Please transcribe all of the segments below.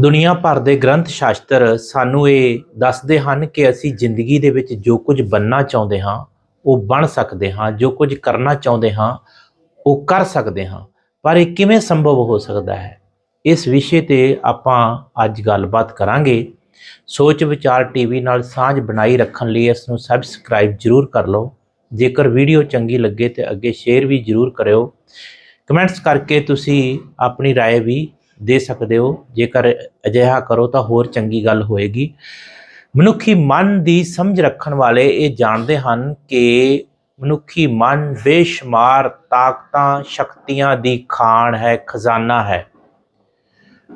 ਦੁਨੀਆ ਭਰ ਦੇ ਗ੍ਰੰਥ ਸ਼ਾਸਤਰ ਸਾਨੂੰ ਇਹ ਦੱਸਦੇ ਹਨ ਕਿ ਅਸੀਂ ਜ਼ਿੰਦਗੀ ਦੇ ਵਿੱਚ ਜੋ ਕੁਝ ਬੰਨਣਾ ਚਾਹੁੰਦੇ ਹਾਂ ਉਹ ਬਣ ਸਕਦੇ ਹਾਂ ਜੋ ਕੁਝ ਕਰਨਾ ਚਾਹੁੰਦੇ ਹਾਂ ਉਹ ਕਰ ਸਕਦੇ ਹਾਂ ਪਰ ਇਹ ਕਿਵੇਂ ਸੰਭਵ ਹੋ ਸਕਦਾ ਹੈ ਇਸ ਵਿਸ਼ੇ ਤੇ ਆਪਾਂ ਅੱਜ ਗੱਲਬਾਤ ਕਰਾਂਗੇ ਸੋਚ ਵਿਚਾਰ ਟੀਵੀ ਨਾਲ ਸਾਂਝ ਬਣਾਈ ਰੱਖਣ ਲਈ ਇਸ ਨੂੰ ਸਬਸਕ੍ਰਾਈਬ ਜਰੂਰ ਕਰ ਲਓ ਜੇਕਰ ਵੀਡੀਓ ਚੰਗੀ ਲੱਗੇ ਤੇ ਅੱਗੇ ਸ਼ੇਅਰ ਵੀ ਜਰੂਰ ਕਰਿਓ ਕਮੈਂਟਸ ਕਰਕੇ ਤੁਸੀਂ ਆਪਣੀ رائے ਵੀ ਦੇ ਸਕਦੇ ਹੋ। ਜੇਕਰ ਅਜਿਹਾ ਕਰੋ ਤਾਂ ਹੋਰ ਚੰਗੀ ਗੱਲ ਹੋਏਗੀ। ਮਨੁੱਖੀ ਮਨ ਦੀ ਸਮਝ ਰੱਖਣ ਵਾਲੇ ਇਹ ਜਾਣਦੇ ਹਨ ਕਿ ਮਨੁੱਖੀ ਮਨ ਬੇਸ਼ੁਮਾਰ ਤਾਕਤਾਂ, ਸ਼ਕਤੀਆਂ ਦੀ ਖਾਨ ਹੈ, ਖਜ਼ਾਨਾ ਹੈ।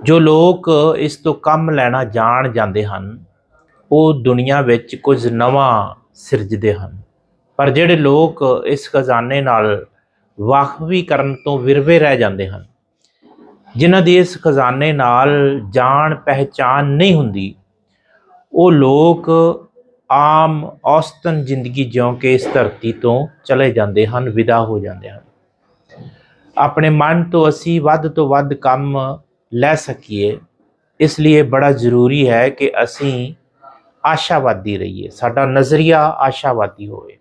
ਜੋ ਲੋਕ ਇਸ ਤੋਂ ਕੰਮ ਲੈਣਾ ਜਾਣ ਜਾਂਦੇ ਹਨ, ਉਹ ਦੁਨੀਆ ਵਿੱਚ ਕੁਝ ਨਵਾਂ ਸਿਰਜਦੇ ਹਨ। ਪਰ ਜਿਹੜੇ ਲੋਕ ਇਸ ਖਜ਼ਾਨੇ ਨਾਲ ਵਾਕਫੀ ਕਰਨ ਤੋਂ ਵਿਰਵੇ ਰਹਿ ਜਾਂਦੇ ਹਨ ਜਿਨ੍ਹਾਂ ਦੀ ਇਸ ਖਜ਼ਾਨੇ ਨਾਲ ਜਾਣ ਪਹਿਚਾਨ ਨਹੀਂ ਹੁੰਦੀ, ਉਹ ਲੋਕ ਆਮ ਔਸਤਨ ਜ਼ਿੰਦਗੀ ਜਿਉਂ ਕੇ ਇਸ ਧਰਤੀ ਤੋਂ ਚਲੇ ਜਾਂਦੇ ਹਨ, ਵਿਦਾ ਹੋ ਜਾਂਦੇ ਹਨ। ਆਪਣੇ ਮਨ ਤੋਂ ਅਸੀਂ ਵੱਧ ਤੋਂ ਵੱਧ ਕੰਮ ਲੈ ਸਕੀਏ। ਇਸ ਲਈ ਬੜਾ ਜ਼ਰੂਰੀ ਹੈ ਕਿ ਅਸੀਂ ਆਸ਼ਾਵਾਦੀ ਰਹੀਏ। ਸਾਡਾ ਨਜ਼ਰੀਆ ਆਸ਼ਾਵਾਦੀ ਹੋਵੇ।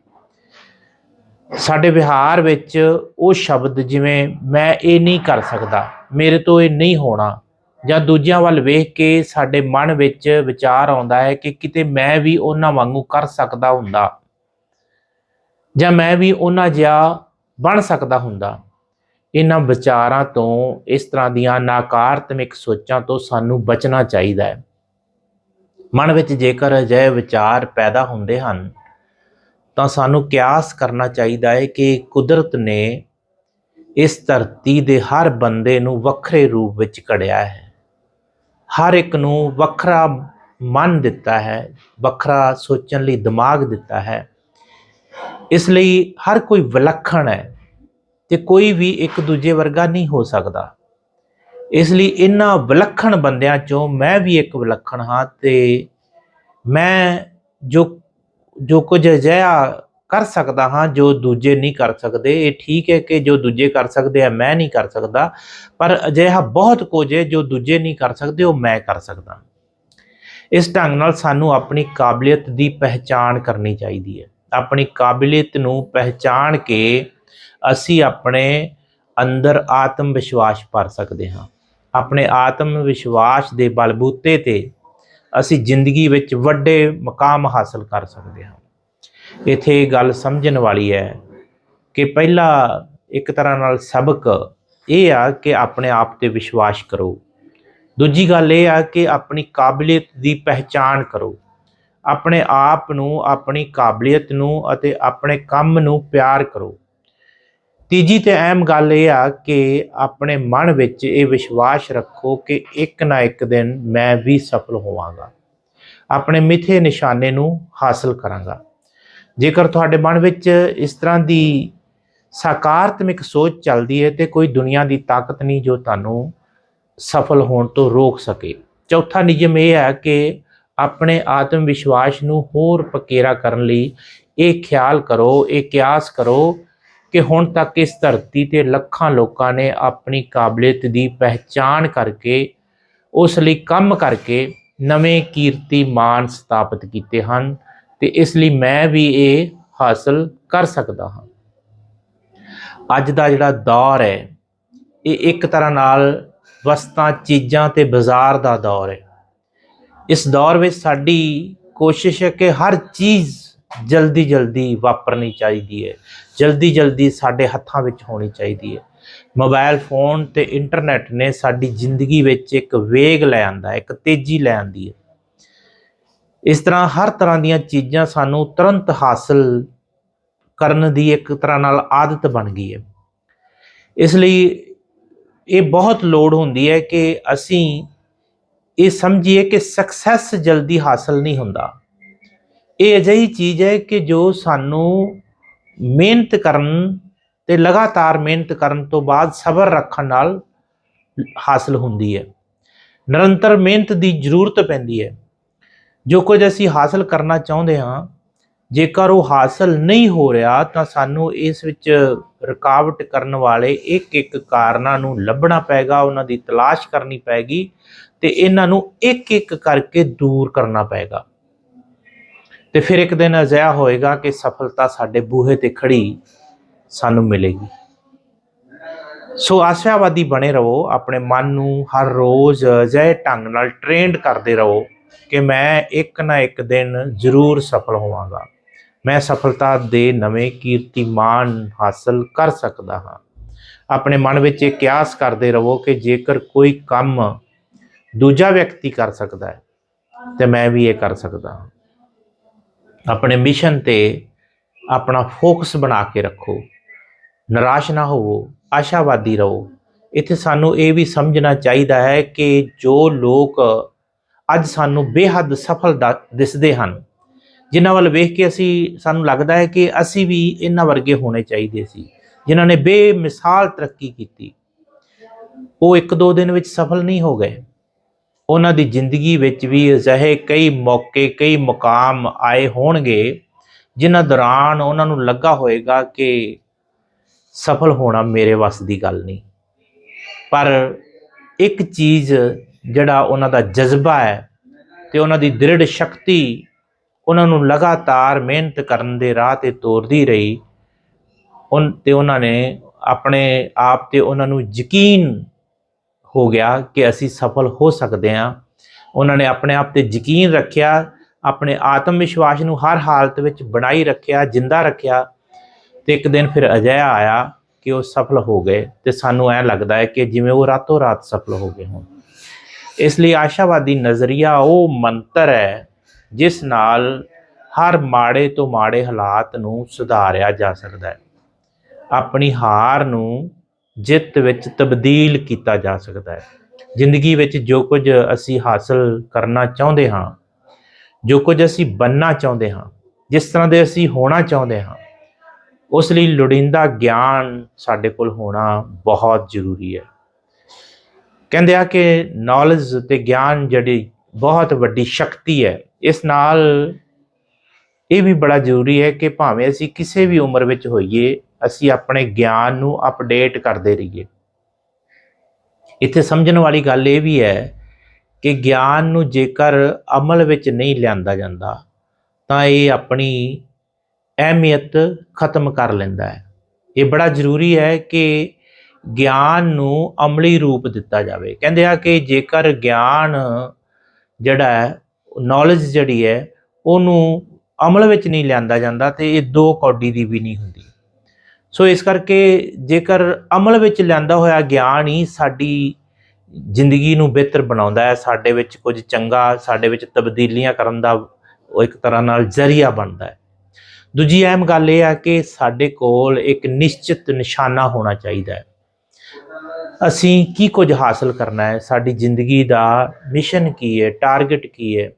ਸਾਡੇ ਵਿਹਾਰ ਵਿੱਚ ਉਹ ਸ਼ਬਦ ਜਿਵੇਂ ਮੈਂ ਇਹ ਨਹੀਂ ਕਰ ਸਕਦਾ ਮੇਰੇ ਤੋਂ ਇਹ ਨਹੀਂ ਹੋਣਾ। ਜਾਂ ਦੂਜਿਆਂ ਵੱਲ ਵੇਖ ਕੇ ਸਾਡੇ ਮਨ ਵਿੱਚ ਵਿਚਾਰ ਆਉਂਦਾ ਹੈ ਕਿ ਕਿਤੇ ਮੈਂ ਵੀ ਉਹਨਾਂ ਵਾਂਗੂ ਕਰ ਸਕਦਾ ਹੁੰਦਾ। ਜਾਂ ਮੈਂ ਵੀ ਉਹਨਾਂ ਜਿਹਾ ਬਣ ਸਕਦਾ ਹੁੰਦਾ। ਇਹਨਾਂ ਵਿਚਾਰਾਂ ਤੋਂ, ਇਸ ਤਰ੍ਹਾਂ ਦੀਆਂ ਨਕਾਰਾਤਮਕ ਸੋਚਾਂ ਤੋਂ ਸਾਨੂੰ ਬਚਣਾ ਚਾਹੀਦਾ ਹੈ। ਮਨ ਵਿੱਚ ਜੇਕਰ ਅਜਿਹੇ ਵਿਚਾਰ ਪੈਦਾ ਹੁੰਦੇ ਹਨ, ਤਾਂ ਸਾਨੂੰ ਕਿਆਸ ਕਰਨਾ ਚਾਹੀਦਾ ਹੈ ਕਿ ਕੁਦਰਤ ਨੇ ਇਸ ਧਰਤੀ ਦੇ ਹਰ ਬੰਦੇ ਨੂੰ ਵੱਖਰੇ ਰੂਪ ਵਿੱਚ ਘੜਿਆ ਹੈ। ਹਰ ਇੱਕ ਨੂੰ ਵੱਖਰਾ ਮਨ ਦਿੱਤਾ ਹੈ, ਵੱਖਰਾ ਸੋਚਣ ਲਈ ਦਿਮਾਗ ਦਿੱਤਾ ਹੈ। ਇਸ ਲਈ ਹਰ ਕੋਈ ਵਿਲੱਖਣ ਹੈ ਤੇ ਕੋਈ ਵੀ ਇੱਕ ਦੂਜੇ ਵਰਗਾ ਨਹੀਂ ਹੋ ਸਕਦਾ। ਇਸ ਲਈ ਇਹਨਾਂ ਵਿਲੱਖਣ ਬੰਦਿਆਂ ਚੋਂ ਮੈਂ ਵੀ ਇੱਕ ਵਿਲੱਖਣ ਹਾਂ ਤੇ ਮੈਂ ਜੋ ਜੋ ਕੁਝ ਅਜਿਹਾ ਕਰ ਸਕਦਾ ਹਾਂ, ਜੋ ਦੂਜੇ ਨਹੀਂ ਕਰ ਸਕਦੇ। ਇਹ ਠੀਕ ਹੈ ਕਿ ਜੋ ਦੂਜੇ ਕਰ ਸਕਦੇ ਆ, ਮੈਂ ਨਹੀਂ ਕਰ ਸਕਦਾ। ਪਰ ਅਜਿਹਾ ਬਹੁਤ ਕੁਝ ਹੈ, ਜੋ ਦੂਜੇ ਨਹੀਂ ਕਰ ਸਕਦੇ, ਉਹ ਮੈਂ ਕਰ ਸਕਦਾ। ਇਸ ਢੰਗ ਨਾਲ ਸਾਨੂੰ ਆਪਣੀ ਕਾਬਲੀਅਤ ਦੀ ਪਹਿਚਾਣ ਕਰਨੀ ਚਾਹੀਦੀ ਹੈ। ਆਪਣੀ ਕਾਬਲੀਅਤ ਨੂੰ ਪਹਿਚਾਣ ਕੇ ਅਸੀਂ ਆਪਣੇ ਅੰਦਰ ਆਤਮ ਵਿਸ਼ਵਾਸ ਭਰ ਸਕਦੇ ਹਾਂ। ਆਪਣੇ ਆਤਮ ਵਿਸ਼ਵਾਸ ਦੇ ਬਲਬੂਤੇ ਤੇ ਅਸੀਂ ਜ਼ਿੰਦਗੀ ਵਿੱਚ ਵੱਡੇ ਮਕਾਮ ਹਾਸਲ ਕਰ ਸਕਦੇ ਹਾਂ। ਇੱਥੇ ਗੱਲ ਸਮਝਣ ਵਾਲੀ ਹੈ ਕਿ ਪਹਿਲਾ ਇੱਕ ਤਰ੍ਹਾਂ ਨਾਲ ਸਬਕ ਇਹ ਆ ਕਿ ਆਪਣੇ ਆਪ ਤੇ ਵਿਸ਼ਵਾਸ ਕਰੋ। ਦੂਜੀ ਗੱਲ ਇਹ ਆ ਕਿ ਆਪਣੀ ਕਾਬਲੀਅਤ ਦੀ ਪਹਿਚਾਣ ਕਰੋ। ਆਪਣੇ ਆਪ ਨੂੰ, ਆਪਣੀ ਕਾਬਲੀਅਤ ਨੂੰ ਅਤੇ ਆਪਣੇ ਕੰਮ ਨੂੰ ਪਿਆਰ ਕਰੋ। ਤੀਜੀ ਤੇ ਅਹਿਮ ਗੱਲ ਇਹ ਆ ਕਿ ਆਪਣੇ ਮਨ ਵਿੱਚ ਇਹ ਵਿਸ਼ਵਾਸ ਰੱਖੋ ਕਿ ਇੱਕ ਨਾ ਇੱਕ ਦਿਨ ਮੈਂ ਵੀ ਸਫਲ ਹੋਵਾਂਗਾ। ਆਪਣੇ ਮਿੱਥੇ ਨਿਸ਼ਾਨੇ ਨੂੰ ਹਾਸਲ ਕਰਾਂਗਾ। ਜੇਕਰ ਤੁਹਾਡੇ ਮਨ ਵਿੱਚ ਇਸ ਤਰ੍ਹਾਂ ਦੀ ਸਕਾਰਾਤਮਕ ਸੋਚ ਚੱਲਦੀ ਹੈ ਤੇ ਕੋਈ ਦੁਨੀਆ ਦੀ ਤਾਕਤ ਨਹੀਂ ਜੋ ਤੁਹਾਨੂੰ ਸਫਲ ਹੋਣ ਤੋਂ ਰੋਕ ਸਕੇ। ਚੌਥਾ ਨਿਯਮ ਇਹ ਹੈ ਕਿ ਆਪਣੇ ਆਤਮ ਵਿਸ਼ਵਾਸ ਨੂੰ ਹੋਰ ਪਕੇਰਾ ਕਰਨ ਲਈ ਇਹ ਖਿਆਲ ਕਰੋ, ਇਹ ਕਿਆਸ ਕਰੋ ਕਿ ਹੁਣ ਤੱਕ ਇਸ ਧਰਤੀ ਤੇ ਲੱਖਾਂ ਲੋਕਾਂ ਨੇ ਆਪਣੀ ਕਾਬਲੀਅਤ ਦੀ ਪਹਿਚਾਣ ਕਰਕੇ, ਉਸ ਲਈ ਕੰਮ ਕਰਕੇ ਨਵੇਂ ਕੀਰਤੀ ਮਾਨ ਸਥਾਪਿਤ ਕੀਤੇ ਹਨ। ਤੇ ਇਸ ਲਈ ਮੈਂ ਵੀ ਇਹ ਹਾਸਲ ਕਰ ਸਕਦਾ ਹਾਂ। ਅੱਜ ਦਾ ਜਿਹੜਾ ਦੌਰ ਹੈ, ਇਹ ਇੱਕ ਤਰ੍ਹਾਂ ਨਾਲ ਵਸਤਾਂ ਚੀਜ਼ਾਂ ਤੇ ਬਾਜ਼ਾਰ ਦਾ ਦੌਰ ਹੈ। ਇਸ ਦੌਰ ਵਿੱਚ ਸਾਡੀ ਕੋਸ਼ਿਸ਼ ਹੈ ਕਿ ਹਰ ਚੀਜ਼ ਜਲਦੀ ਜਲਦੀ ਵਾਪਰਨੀ ਚਾਹੀਦੀ ਹੈ, ਜਲਦੀ ਜਲਦੀ ਸਾਡੇ ਹੱਥਾਂ ਵਿੱਚ ਹੋਣੀ ਚਾਹੀਦੀ ਹੈ। ਮੋਬਾਈਲ ਫੋਨ ਤੇ ਇੰਟਰਨੈਟ ਨੇ ਸਾਡੀ ਜ਼ਿੰਦਗੀ ਵਿੱਚ ਇੱਕ ਵੇਗ ਲੈ ਆਂਦਾ ਇੱਕ ਤੇਜ਼ੀ ਲੈ ਆਂਦੀ ਹੈ। ਇਸ ਤਰ੍ਹਾਂ ਹਰ ਤਰ੍ਹਾਂ ਦੀਆਂ ਚੀਜ਼ਾਂ ਸਾਨੂੰ ਤੁਰੰਤ ਹਾਸਲ ਕਰਨ ਦੀ ਇੱਕ ਤਰ੍ਹਾਂ ਨਾਲ ਆਦਤ ਬਣ ਗਈ ਹੈ। ਇਸ ਲਈ ਇਹ ਬਹੁਤ ਲੋੜ ਹੁੰਦੀ ਹੈ ਕਿ ਅਸੀਂ ਇਹ ਸਮਝੀਏ ਕਿ ਸਕਸੈਸ ਜਲਦੀ ਹਾਸਲ ਨਹੀਂ ਹੁੰਦਾ। ਇਹ ਅਜਿਹੀ ਚੀਜ਼ ਹੈ ਕਿ ਜੋ ਸਾਨੂੰ ਮਿਹਨਤ ਕਰਨ ਤੇ ਲਗਾਤਾਰ ਮਿਹਨਤ ਕਰਨ ਤੋਂ ਬਾਅਦ ਸਬਰ ਰੱਖਣ ਨਾਲ ਹਾਸਲ ਹੁੰਦੀ ਹੈ। ਨਿਰੰਤਰ ਮਿਹਨਤ ਦੀ ਜ਼ਰੂਰਤ ਪੈਂਦੀ ਹੈ। ਜੋ ਕੁਝ ਅਸੀਂ ਹਾਸਲ ਕਰਨਾ ਚਾਹੁੰਦੇ ਹਾਂ, ਜੇਕਰ ਉਹ ਹਾਸਲ ਨਹੀਂ ਹੋ ਰਿਹਾ, ਤਾਂ ਸਾਨੂੰ ਇਸ ਵਿੱਚ ਰੁਕਾਵਟ ਕਰਨ ਵਾਲੇ ਇੱਕ ਇੱਕ ਕਾਰਨਾਂ ਨੂੰ ਲੱਭਣਾ ਪਏਗਾ, ਉਹਨਾਂ ਦੀ ਤਲਾਸ਼ ਕਰਨੀ ਪੈਗੀ ਤੇ ਇਹਨਾਂ ਨੂੰ ਇੱਕ ਇੱਕ ਕਰਕੇ ਦੂਰ ਕਰਨਾ ਪਏਗਾ। ਤੇ ਫਿਰ ਇੱਕ ਦਿਨ ਅਜਿਹਾ ਹੋਏਗਾ ਕਿ ਸਫਲਤਾ ਸਾਡੇ ਬੂਹੇ ਤੇ ਖੜੀ ਸਾਨੂੰ ਮਿਲੇਗੀ। ਸੋ ਆਸ਼ਾਵਾਦੀ ਬਣੇ ਰਹੋ, ਆਪਣੇ ਮਨ ਨੂੰ ਹਰ ਰੋਜ਼ ਅਜਿਹੇ ਢੰਗ ਨਾਲ ਟ੍ਰੇਨਡ ਕਰਦੇ ਰਹੋ। ਕਿ ਮੈਂ ਇੱਕ ਨਾ ਇੱਕ ਦਿਨ ਜ਼ਰੂਰ ਸਫਲ ਹੋਵਾਂਗਾ। ਮੈਂ ਸਫਲਤਾ ਦੇ ਨਵੇਂ ਕੀਰਤੀਮਾਨ ਹਾਸਲ ਕਰ ਸਕਦਾ ਹਾਂ। ਆਪਣੇ ਮਨ ਵਿੱਚ ਇਹ ਕਿਆਸ ਕਰਦੇ ਰਹੋ ਕਿ ਜੇਕਰ ਕੋਈ ਕੰਮ ਦੂਜਾ ਵਿਅਕਤੀ ਕਰ ਸਕਦਾ ਹੈ, ਤੇ ਮੈਂ ਵੀ ਇਹ ਕਰ ਸਕਦਾ ਹਾਂ। ਆਪਣੇ ਮਿਸ਼ਨ ਤੇ ਆਪਣਾ ਫੋਕਸ ਬਣਾ ਕੇ ਰੱਖੋ। ਨਿਰਾਸ਼ ਨਾ ਹੋਵੋ, ਆਸ਼ਾਵਾਦੀ ਰਹੋ। ਇੱਥੇ ਸਾਨੂੰ ਇਹ ਵੀ ਸਮਝਣਾ ਚਾਹੀਦਾ ਹੈ ਕਿ ਜੋ ਲੋਕ ਅੱਜ ਸਾਨੂੰ ਬੇਹੱਦ ਸਫਲ ਦਾ- ਦਿਸਦੇ ਹਨ। ਜਿਨ੍ਹਾਂ ਵੱਲ ਵੇਖ ਕੇ ਅਸੀਂ, ਸਾਨੂੰ ਲੱਗਦਾ ਹੈ ਕਿ ਅਸੀਂ ਵੀ ਇਹਨਾਂ ਵਰਗੇ ਹੋਣੇ ਚਾਹੀਦੇ ਸੀ, ਜਿਨ੍ਹਾਂ ਨੇ ਬੇਮਿਸਾਲ ਤਰੱਕੀ ਕੀਤੀ। ਉਹ ਇੱਕ ਦੋ ਦਿਨ ਵਿੱਚ ਸਫਲ ਨਹੀਂ ਹੋ ਗਏ। ਉਹਨਾਂ ਦੀ ਜ਼ਿੰਦਗੀ ਵਿੱਚ ਵੀ ਅਜਿਹੇ ਕਈ ਮੌਕੇ, ਕਈ ਮੁਕਾਮ ਆਏ ਹੋਣਗੇ, ਜਿਨ੍ਹਾਂ ਦੌਰਾਨ ਉਹਨਾਂ ਨੂੰ ਲੱਗਾ ਹੋਵੇਗਾ ਕਿ ਸਫਲ ਹੋਣਾ ਮੇਰੇ ਵੱਸ ਦੀ ਗੱਲ ਨਹੀਂ। ਪਰ ਇੱਕ ਚੀਜ਼ ਜਿਹੜਾ ਉਹਨਾਂ ਦਾ ਜਜ਼ਬਾ ਹੈ ਤੇ ਉਹਨਾਂ ਦੀ ਦ੍ਰਿੜ ਸ਼ਕਤੀ ਉਹਨਾਂ ਨੂੰ ਲਗਾਤਾਰ ਮਿਹਨਤ ਕਰਨ ਦੇ ਰਾਹ ਤੇ ਤੋਰਦੀ ਰਹੀ, ਉਨ ਤੇ ਉਹਨਾਂ ਨੇ ਆਪਣੇ ਆਪ ਤੇ ਉਹਨਾਂ ਨੂੰ ਯਕੀਨ ਹੋ ਗਿਆ ਕਿ ਅਸੀਂ ਸਫਲ ਹੋ ਸਕਦੇ ਹਾਂ। ਉਹਨਾਂ ਨੇ ਆਪਣੇ ਆਪ ਤੇ ਯਕੀਨ ਰੱਖਿਆ, ਆਪਣੇ ਆਤਮ ਵਿਸ਼ਵਾਸ ਨੂੰ ਹਰ ਹਾਲਤ ਵਿੱਚ ਬਣਾਈ ਰੱਖਿਆ, ਜਿੰਦਾ ਰੱਖਿਆ ਤੇ ਇੱਕ ਦਿਨ ਫਿਰ ਅਜਿਹਾ ਆਇਆ ਕਿ ਉਹ ਸਫਲ ਹੋ ਗਏ ਤੇ ਸਾਨੂੰ ਐ ਲੱਗਦਾ ਹੈ ਕਿ ਜਿਵੇਂ ਉਹ ਰਾਤੋਂ ਰਾਤ ਸਫਲ ਹੋ ਗਏ ਹੋਣ। ਇਸ ਲਈ ਆਸ਼ਾਵਾਦੀ ਨਜ਼ਰੀਆ ਉਹ ਮੰਤਰ ਹੈ, ਜਿਸ ਨਾਲ ਹਰ ਮਾੜੇ ਤੋਂ ਮਾੜੇ ਹਾਲਾਤ ਨੂੰ ਸੁਧਾਰਿਆ ਜਾ ਸਕਦਾ ਹੈ। ਆਪਣੀ ਹਾਰ ਨੂੰ ਜਿੱਤ ਵਿੱਚ ਤਬਦੀਲ ਕੀਤਾ ਜਾ ਸਕਦਾ ਹੈ। ਜ਼ਿੰਦਗੀ ਵਿੱਚ ਜੋ ਕੁਝ ਅਸੀਂ ਹਾਸਲ ਕਰਨਾ ਚਾਹੁੰਦੇ ਹਾਂ, ਜੋ ਕੁਝ ਅਸੀਂ ਬੰਨਣਾ ਚਾਹੁੰਦੇ ਹਾਂ, ਜਿਸ ਤਰ੍ਹਾਂ ਦੇ ਅਸੀਂ ਹੋਣਾ ਚਾਹੁੰਦੇ ਹਾਂ, ਉਸ ਲਈ ਲੋੜੀਂਦਾ ਗਿਆਨ ਸਾਡੇ ਕੋਲ ਹੋਣਾ ਬਹੁਤ ਜ਼ਰੂਰੀ ਹੈ। ਕਹਿੰਦੇ ਆ ਕਿ ਨੌਲੇਜ ਤੇ ਗਿਆਨ ਜਿਹੜੀ ਬਹੁਤ ਵੱਡੀ ਸ਼ਕਤੀ ਹੈ, ਇਸ ਨਾਲ ਇਹ ਵੀ ਬੜਾ ਜ਼ਰੂਰੀ ਹੈ ਕਿ ਭਾਵੇਂ ਅਸੀਂ ਕਿਸੇ ਵੀ ਉਮਰ ਵਿੱਚ ਹੋਈਏ, ਅਸੀਂ ਆਪਣੇ ਗਿਆਨ ਨੂੰ ਅਪਡੇਟ ਕਰਦੇ ਰਹੀਏ। ਇੱਥੇ ਸਮਝਣ ਵਾਲੀ ਗੱਲ ਇਹ ਵੀ ਹੈ ਕਿ ਗਿਆਨ ਨੂੰ ਜੇਕਰ ਅਮਲ ਵਿੱਚ ਨਹੀਂ ਲਿਆਂਦਾ ਜਾਂਦਾ, ਤਾਂ ਇਹ ਆਪਣੀ ਅਹਿਮੀਅਤ ਖਤਮ ਕਰ ਲੈਂਦਾ ਹੈ। ਇਹ ਬੜਾ ਜ਼ਰੂਰੀ ਹੈ ਕਿ ਗਿਆਨ ਨੂੰ ਅਮਲੀ ਰੂਪ ਦਿੱਤਾ ਜਾਵੇ। ਕਹਿੰਦੇ ਆ ਕਿ ਜੇਕਰ ਗਿਆਨ ਜਿਹੜਾ ਹੈ ਨੌਲੇਜ ਜਿਹੜੀ ਹੈ, ਉਹਨੂੰ ਅਮਲ ਵਿੱਚ ਨਹੀਂ ਲਿਆਂਦਾ ਜਾਂਦਾ ਤੇ ਇਹ ਦੋ ਕੌਡੀ ਦੀ ਵੀ ਨਹੀਂ ਹੁੰਦੀ। ਸੋ ਇਸ ਕਰਕੇ ਜੇਕਰ ਅਮਲ ਵਿੱਚ ਲਿਆਂਦਾ ਹੋਇਆ ਗਿਆਨ ਹੀ ਸਾਡੀ ਜ਼ਿੰਦਗੀ ਨੂੰ ਬਿਹਤਰ ਬਣਾਉਂਦਾ ਹੈ, ਸਾਡੇ ਵਿੱਚ ਕੁਝ ਚੰਗਾ, ਸਾਡੇ ਵਿੱਚ ਤਬਦੀਲੀਆਂ ਕਰਨ ਦਾ ਉਹ ਇੱਕ ਤਰ੍ਹਾਂ ਨਾਲ ਜ਼ਰੀਆ ਬਣਦਾ ਹੈ। ਦੂਜੀ ਅਹਿਮ ਗੱਲ ਇਹ ਆ ਕਿ ਸਾਡੇ ਕੋਲ ਇੱਕ ਨਿਸ਼ਚਿਤ ਨਿਸ਼ਾਨਾ ਹੋਣਾ ਚਾਹੀਦਾ ਹੈ। ਅਸੀਂ ਕੀ ਕੁਝ ਹਾਸਲ ਕਰਨਾ ਹੈ? ਸਾਡੀ ਜ਼ਿੰਦਗੀ ਦਾ ਮਿਸ਼ਨ ਕੀ ਹੈ? ਟਾਰਗੇਟ ਕੀ ਹੈ?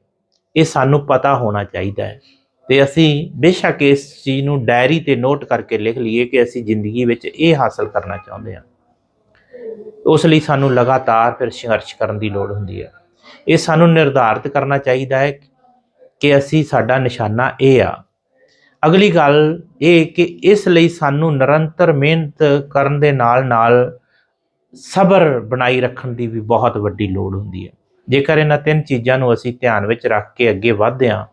ਇਹ ਸਾਨੂੰ ਪਤਾ ਹੋਣਾ ਚਾਹੀਦਾ ਹੈ। ਤੇ ਅਸੀਂ ਬੇਸ਼ੱਕ ਇਸ ਚੀਜ਼ ਨੂੰ ਡਾਇਰੀ ਤੇ ਨੋਟ ਕਰਕੇ ਲਿਖ ਲਈਏ ਕਿ ਅਸੀਂ ਜ਼ਿੰਦਗੀ ਵਿੱਚ ਇਹ ਹਾਸਲ ਕਰਨਾ ਚਾਹੁੰਦੇ ਹਾਂ। ਉਸ ਲਈ ਸਾਨੂੰ ਲਗਾਤਾਰ ਫਿਰ ਸੰਘਰਸ਼ ਕਰਨ ਦੀ ਲੋੜ ਹੁੰਦੀ ਹੈ। ਇਹ ਸਾਨੂੰ ਨਿਰਧਾਰਤ ਕਰਨਾ ਚਾਹੀਦਾ ਹੈ ਕਿ ਅਸੀਂ ਸਾਡਾ ਨਿਸ਼ਾਨਾ ਇਹ ਆ। ਅਗਲੀ ਗੱਲ ਇਹ ਕਿ ਇਸ ਲਈ ਸਾਨੂੰ ਨਿਰੰਤਰ ਮਿਹਨਤ ਕਰਨ ਦੇ ਨਾਲ ਨਾਲ ਸਬਰ ਬਣਾਈ ਰੱਖਣ ਦੀ ਵੀ ਬਹੁਤ ਵੱਡੀ ਲੋੜ ਹੁੰਦੀ ਹੈ। ਜੇਕਰ ਇਹਨਾਂ ਤਿੰਨ ਚੀਜ਼ਾਂ ਨੂੰ ਅਸੀਂ ਧਿਆਨ ਵਿੱਚ ਰੱਖ ਕੇ ਅੱਗੇ ਵਧਦੇ ਹਾਂ,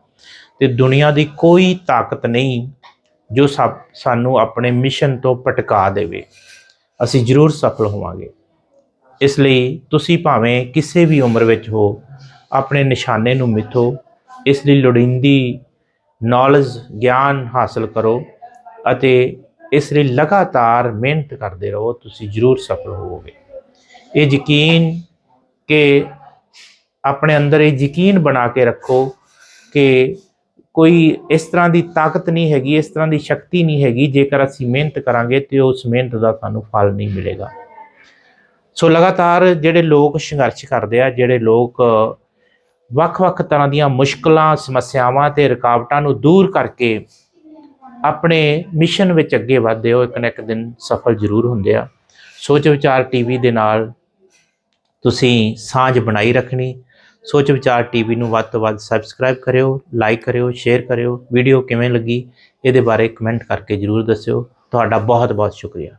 ਤੇ ਦੁਨੀਆ ਦੀ ਕੋਈ ਤਾਕਤ ਨਹੀਂ ਜੋ ਸਾਨੂੰ ਆਪਣੇ ਮਿਸ਼ਨ ਤੋਂ ਭਟਕਾ ਦੇਵੇ, ਅਸੀਂ ਜ਼ਰੂਰ ਸਫਲ ਹੋਵਾਂਗੇ। ਇਸ ਲਈ ਤੁਸੀਂ ਭਾਵੇਂ ਕਿਸੇ ਵੀ ਉਮਰ ਵਿੱਚ ਹੋ, ਆਪਣੇ ਨਿਸ਼ਾਨੇ ਨੂੰ ਮਿੱਥੋ, ਇਸ ਲਈ ਲੋੜੀਂਦੀ ਨੌਲੇਜ ਗਿਆਨ ਹਾਸਲ ਕਰੋ ਅਤੇ ਇਸ ਲਈ ਲਗਾਤਾਰ ਮਿਹਨਤ ਕਰਦੇ ਰਹੋ, ਤੁਸੀਂ ਜ਼ਰੂਰ ਸਫਲ ਹੋਵੋਗੇ। ਇਹ ਯਕੀਨ ਕਿ ਆਪਣੇ ਅੰਦਰ ਇਹ ਯਕੀਨ ਬਣਾ ਕੇ ਰੱਖੋ ਕਿ ਕੋਈ ਇਸ ਤਰ੍ਹਾਂ ਦੀ ਤਾਕਤ ਨਹੀਂ ਹੈਗੀ, ਇਸ ਤਰ੍ਹਾਂ ਦੀ ਸ਼ਕਤੀ ਨਹੀਂ ਹੈਗੀ, ਜੇਕਰ ਅਸੀਂ ਮਿਹਨਤ ਕਰਾਂਗੇ ਤੇ ਉਸ ਮਿਹਨਤ ਦਾ ਸਾਨੂੰ ਫਲ ਨਹੀਂ ਮਿਲੇਗਾ। ਸੋ ਲਗਾਤਾਰ ਜਿਹੜੇ ਲੋਕ ਸੰਘਰਸ਼ ਕਰਦੇ ਆ, ਜਿਹੜੇ ਲੋਕ ਵੱਖ-ਵੱਖ ਤਰ੍ਹਾਂ ਦੀਆਂ ਮੁਸ਼ਕਲਾਂ, ਸਮੱਸਿਆਵਾਂ ਤੇ ਰੁਕਾਵਟਾਂ ਨੂੰ ਦੂਰ ਕਰਕੇ ਆਪਣੇ ਮਿਸ਼ਨ ਵਿੱਚ ਅੱਗੇ ਵਧਦੇ ਹੋ, ਇੱਕ ਨਾ ਇੱਕ ਦਿਨ ਸਫਲ ਜ਼ਰੂਰ ਹੁੰਦੇ ਆ। ਸੋਚ ਵਿਚਾਰ ਟੀਵੀ ਦੇ ਨਾਲ ਤੁਸੀਂ ਸਾਂਝ ਬਣਾਈ ਰੱਖਣੀ। ਸੋਚ ਵਿਚਾਰ ਟੀਵੀ ਨੂੰ ਵੱਧ ਤੋਂ ਵੱਧ ਸਬਸਕ੍ਰਾਈਬ ਕਰਿਓ ਲਾਈਕ ਕਰਿਓ ਸ਼ੇਅਰ ਕਰਿਓ। ਵੀਡੀਓ ਕਿਵੇਂ ਲੱਗੀ, ਇਹਦੇ ਬਾਰੇ ਕਮੈਂਟ ਕਰਕੇ ਜਰੂਰ ਦੱਸਿਓ। ਤੁਹਾਡਾ ਬਹੁਤ ਬਹੁਤ ਸ਼ੁਕਰੀਆ।